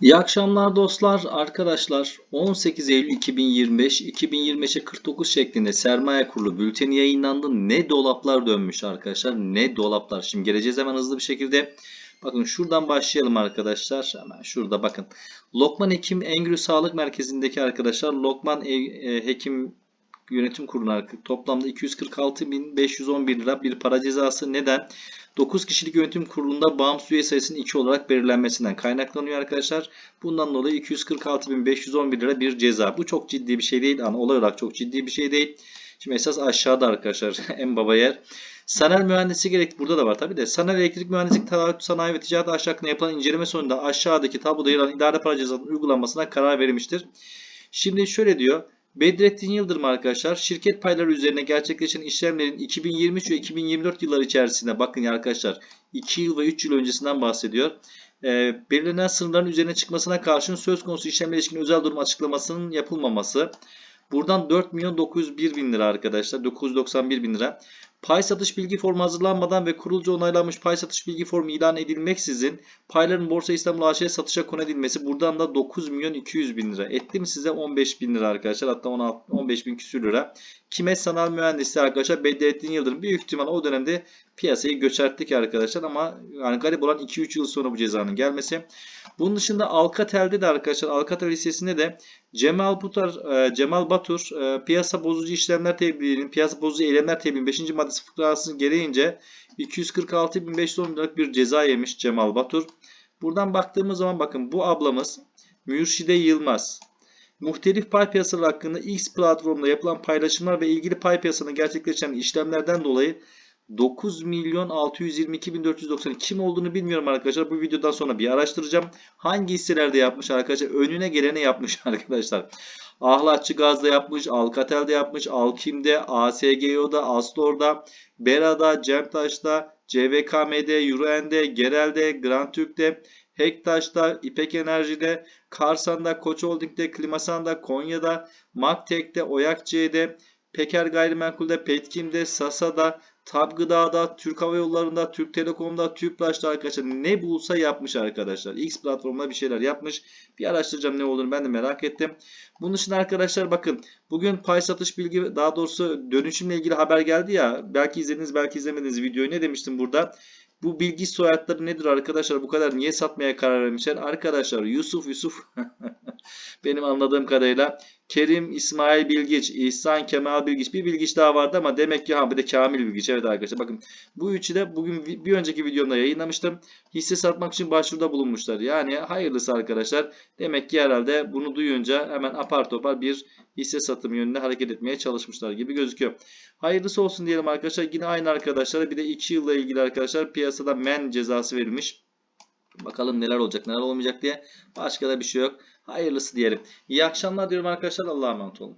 İyi akşamlar dostlar, arkadaşlar. 18 Eylül 2025, 2025'e 49 şeklinde sermaye kurulu bülteni yayınlandı. Ne dolaplar dönmüş arkadaşlar, ne dolaplar. Şimdi geleceğiz hemen hızlı bir şekilde. Bakın şuradan başlayalım arkadaşlar. Hemen şurada bakın. Lokman Hekim Engürü Sağlık Merkezi'ndeki arkadaşlar Lokman E- E- Hekim Yönetim Kurulu'na toplamda 246.511 lira bir para cezası. Neden? 9 kişilik yönetim kurulunda bağımsız üye sayısının 2 olarak belirlenmesinden kaynaklanıyor arkadaşlar. Bundan dolayı 246.511 lira bir ceza. Bu çok ciddi bir şey değil. Yani olay olarak çok ciddi bir şey değil. Şimdi esas aşağıda arkadaşlar en baba yer. Sanayi mühendisi gerek burada da var tabi de. Sanayi elektrik mühendislik taahhüt sanayi ve ticaret aşağı hakkında yapılan inceleme sonunda aşağıdaki tabloda yer alan idare para cezasının uygulanmasına karar verilmiştir. Şimdi şöyle diyor. Bedrettin Yıldırım arkadaşlar şirket payları üzerine gerçekleşen işlemlerin 2023 ve 2024 yılları içerisinde bakın arkadaşlar 2 yıl ve 3 yıl öncesinden bahsediyor. E, belirlenen sınırların üzerine çıkmasına karşın söz konusu işlemle ilişkin özel durum açıklamasının yapılmaması. Buradan 4 milyon 901 bin lira arkadaşlar 991 bin lira. Pay satış bilgi formu hazırlanmadan ve kurulca onaylanmış pay satış bilgi formu ilan edilmeksizin payların Borsa İstanbul AŞ'ye satışa konu edilmesi buradan da 9 milyon 200 bin lira. Etti mi size 15 bin lira arkadaşlar hatta 16, 15 bin küsür lira. Kime sanal mühendisliği arkadaşlar Bedrettin Yıldırım büyük ihtimal o dönemde piyasayı göçerttik arkadaşlar ama yani garip olan 2-3 yıl sonra bu cezanın gelmesi. Bunun dışında Alcatel'de de arkadaşlar Alcatel listesinde de Cemal Butar, e, Cemal Batur e, piyasa bozucu işlemler tebliğinin piyasa bozucu eylemler tebliğinin 5. maddesi fıkrasını gereğince 246.510 liralık bir ceza yemiş Cemal Batur. Buradan baktığımız zaman bakın bu ablamız Mürşide Yılmaz. Muhtelif pay piyasaları hakkında X platformda yapılan paylaşımlar ve ilgili pay piyasasında gerçekleşen işlemlerden dolayı 9 milyon 622 bin 490 kim olduğunu bilmiyorum arkadaşlar. Bu videodan sonra bir araştıracağım. Hangi hisselerde yapmış arkadaşlar? Önüne gelene yapmış arkadaşlar. Ahlatçı Gaz'da yapmış, Alcatel'de yapmış, Alkim'de, ASGO'da, Astor'da, Bera'da, Cemtaş'ta, CVKM'de, Euroen'de, Gerel'de, Grand Türk'te, Hektaş'ta, İpek Enerji'de, Karsan'da, Koç Holding'de, Klimasan'da, Konya'da, Maktek'te, Oyak C'de, Peker Gayrimenkul'de, Petkim'de, Sasa'da, Tab Gıda'da, Türk Hava Yolları'nda, Türk Telekom'da, Tüpraş'ta arkadaşlar ne bulsa yapmış arkadaşlar. X platformunda bir şeyler yapmış. Bir araştıracağım ne olduğunu ben de merak ettim. Bunun için arkadaşlar bakın bugün pay satış bilgi daha doğrusu dönüşümle ilgili haber geldi ya. Belki izlediniz belki izlemediniz videoyu. Ne demiştim burada? Bu bilgi soyadları nedir arkadaşlar? Bu kadar niye satmaya karar vermişler? Arkadaşlar Yusuf Yusuf benim anladığım kadarıyla Kerim, İsmail Bilgiç, İhsan Kemal Bilgiç bir Bilgiç daha vardı ama demek ki ha bir de Kamil Bilgiç. Evet arkadaşlar bakın bu üçü de bugün bir önceki videomda yayınlamıştım. Hisse satmak için başvuruda bulunmuşlar. Yani hayırlısı arkadaşlar. Demek ki herhalde bunu duyunca hemen apar topar bir hisse satım yönünde hareket etmeye çalışmışlar gibi gözüküyor. Hayırlısı olsun diyelim arkadaşlar. Yine aynı arkadaşlara bir de 2 yılla ilgili arkadaşlar piyasada men cezası verilmiş. Bakalım neler olacak neler olmayacak diye. Başka da bir şey yok. Hayırlısı diyelim. İyi akşamlar diyorum arkadaşlar. Allah'a emanet olun.